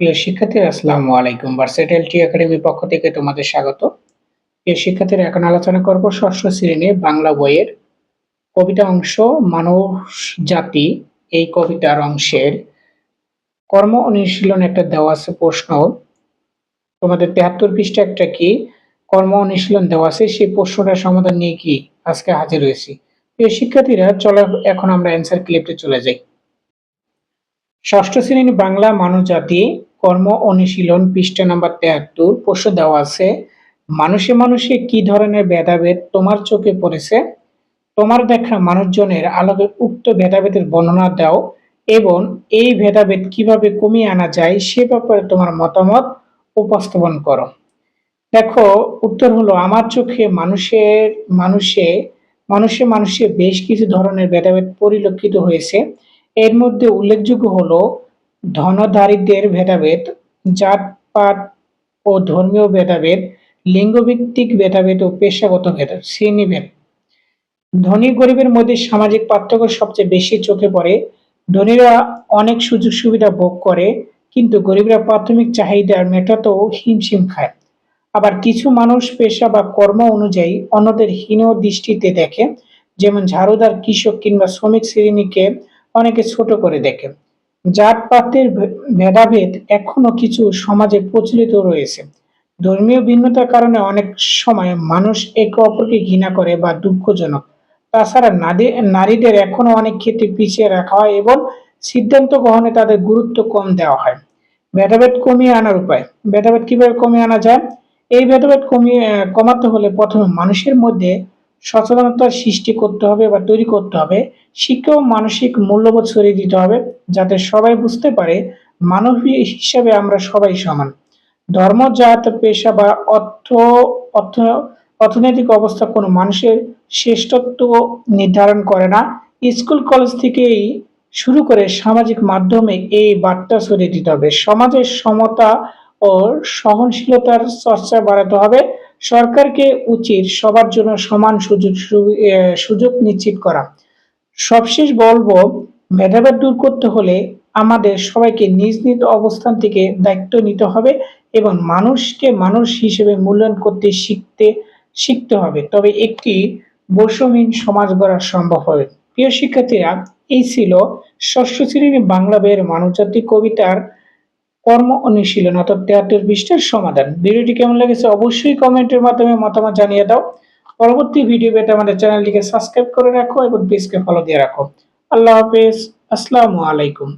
প্রিয় শিক্ষার্থীরা, আসসালামু আলাইকুম। ভার্সেটাইল টি একাডেমির পক্ষ থেকে তোমাদের স্বাগত। প্রিয় শিক্ষার্থীরা, এখন আলোচনা করব ষষ্ঠ শ্রেণির বাংলা বইয়ের কবিতা অংশ মানুষ জাতি, এই কবিতার অংশের কর্ম অনুশীলন একটা দেওয়া আছে প্রশ্ন। তোমাদের তেহাত্তর পৃষ্ঠা একটা কি? কর্ম অনুশীলন দেওয়া আছে, সেই প্রশ্নটার সমাধান নিয়ে কি আজকে হাজির হয়েছি। প্রিয় শিক্ষার্থীরা, চলো এখন আমরা অ্যান্সার ক্লিপটে চলে যাই। ষষ্ঠ শ্রেণির বাংলা মানব জাতি কর্ম অনুশীলন পৃষ্ঠা নাম্বার তেহাত্তর, প্রশ্ন দেওয়া আছে, মানুষে মানুষে কি ধরনের ভেদাভেদ তোমার চোখে পড়েছে? তোমার দেখা মানুষজনের আলোকে উক্ত ভেদাভেদের বর্ণনা দাও এবং এই ভেদাভেদ কীভাবে কমিয়ে আনা যায় সে ব্যাপারে তোমার মতামত উপস্থাপন করো। দেখো, উত্তর হলো, আমার চোখে মানুষের মানুষে মানুষে মানুষে বেশ কিছু ধরনের ভেদাভেদ পরিলক্ষিত হয়েছে। এর মধ্যে উল্লেখযোগ্য হলো ধনধারীদের ভেদাভেদ, জাতপাত ও ধর্মীয় ভেদাভেদ, লিঙ্গভিত্তিক ভেদাভেদ ও পেশাগত ভেদাভেদ, শ্রেণীভেদ। ধনী গরিবের মধ্যে সামাজিক পার্থক্য সবচেয়ে বেশি চোখে পড়ে। ধনীরা অনেক সুযোগ সুবিধা ভোগ করে, কিন্তু গরিবরা প্রাথমিক চাহিদা মেটাতেও হিমশিম খায়। আবার কিছু মানুষ পেশা বা কর্ম অনুযায়ী অন্যদের হীন দৃষ্টিতে দেখে, যেমন ঝাড়ুদার কৃষক কিংবা শ্রমিক শ্রেণীকে অনেকে ছোট করে দেখে। জাতপাতের ভেদাভেদ এখনও কিছু সমাজে প্রচলিত রয়েছে। ধর্মীয় ভিন্নতার কারণে অনেক সময় মানুষ একে অপরকে ঘৃণা করে বা দুঃখজনক। তাছাড়া নারী নারীদের এখনও অনেক ক্ষেত্রে পিছিয়ে রাখা হয় এবং সিদ্ধান্ত গ্রহণে তাদের গুরুত্ব কম দেওয়া হয়। ভেদাভেদ কমিয়ে আনার উপায়। ভেদাভেদ কীভাবে কমিয়ে আনা যায়? এই ভেদাভেদ কমিয়ে কমাতে হলে প্রথমে মানুষের মধ্যে সচেতনতার সৃষ্টি করতে হবে বা তৈরি করতে হবে। শিক্ষা ও মানসিক মূল্যবোধ ছড়িয়ে দিতে হবে যাতে সবাই বুঝতে পারে মানব হিসাবে আমরা সবাই সমান। ধর্ম, জাত, পেশা বা অর্থ অর্থ, অর্থনৈতিক অবস্থা কোনো মানুষের শ্রেষ্ঠত্ব নির্ধারণ করে না। স্কুল, কলেজ থেকেই শুরু করে সামাজিক মাধ্যমে এই বার্তা ছড়িয়ে দিতে হবে। সমাজের সমতা ও সহনশীলতার চর্চা বাড়াতে হবে। সরকারকে উচিত সবার জন্য সমান সুযোগ সুযোগ নিশ্চিত করা। সবশেষ বলব ভেদাভেদ দূর করতে হলে আমাদের সবাইকে নিজ নিজ অবস্থান থেকে দায়িত্ব নিতে হবে এবং মানুষকে মানুষ হিসেবে মূল্যায়ন করতে শিখতে শিখতে হবে। তবে একটি বৈষম্যহীন সমাজ গড়া সম্ভব হবে। প্রিয় শিক্ষার্থীরা, এই ছিল ষষ্ঠ শ্রেণির বাংলা বইয়ের মানবজাতি কবিতার কর্ম অনুশীলন অর্থাৎ তেহাত্তর পৃষ্ঠার সমাধান। ভিডিওটি কেমন লেগেছে অবশ্যই কমেন্টের মাধ্যমে মতামত জানিয়ে দাও। পরবর্তী ভিডিও পেতে আমাদের চ্যানেলটিকে সাবস্ক্রাইব করে রাখো এবং পেজকে ফলো দিয়ে রাখো। আল্লাহ হাফেজ। আসসালামু আলাইকুম।